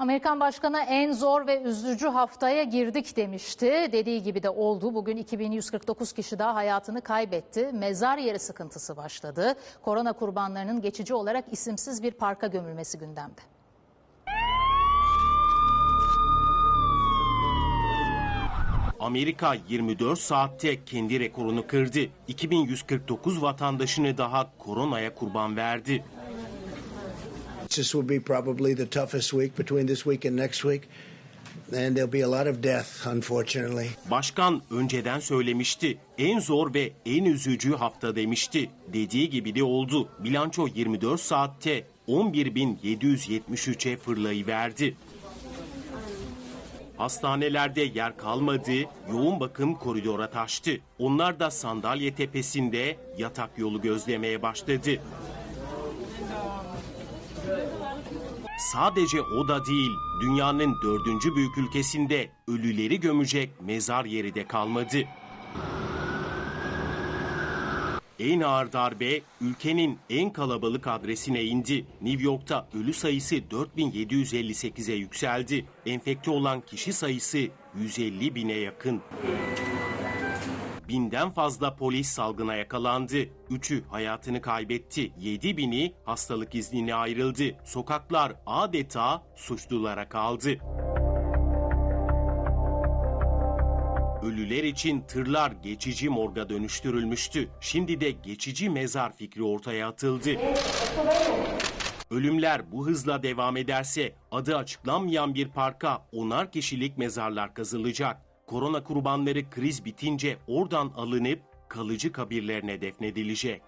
Amerikan Başkanı en zor ve üzücü haftaya girdik demişti. Dediği gibi de oldu. Bugün 2149 kişi daha hayatını kaybetti. Mezar yeri sıkıntısı başladı. Korona kurbanlarının geçici olarak isimsiz bir parka gömülmesi gündemde. Amerika 24 saatte kendi rekorunu kırdı. 2149 vatandaşını daha koronaya kurban verdi. This will be probably the toughest week between this week and next week. And there'll be a lot of death, unfortunately. Başkan önceden söylemişti. En zor ve en üzücü hafta demişti. Dediği gibi de oldu. Bilanço 24 saatte 11.773'e fırlayıverdi. Hastanelerde yer kalmadı, yoğun bakım koridora taştı. Onlar da sandalye tepesinde yatak yolu gözlemeye başladı. Sadece o da değil, dünyanın dördüncü büyük ülkesinde ölüleri gömecek mezar yeri de kalmadı. En ağır darbe ülkenin en kalabalık adresine indi. New York'ta ölü sayısı 4758'e yükseldi. Enfekte olan kişi sayısı 150 bine yakın. Binden fazla polis salgına yakalandı. Üçü hayatını kaybetti. Yedi bini hastalık iznine ayrıldı. Sokaklar adeta suçlulara kaldı. Ölüler için tırlar geçici morga dönüştürülmüştü. Şimdi de geçici mezar fikri ortaya atıldı. Ölümler bu hızla devam ederse adı açıklanmayan bir parka onar kişilik mezarlar kazılacak. Korona kurbanları kriz bitince oradan alınıp kalıcı kabirlerine defnedilecek.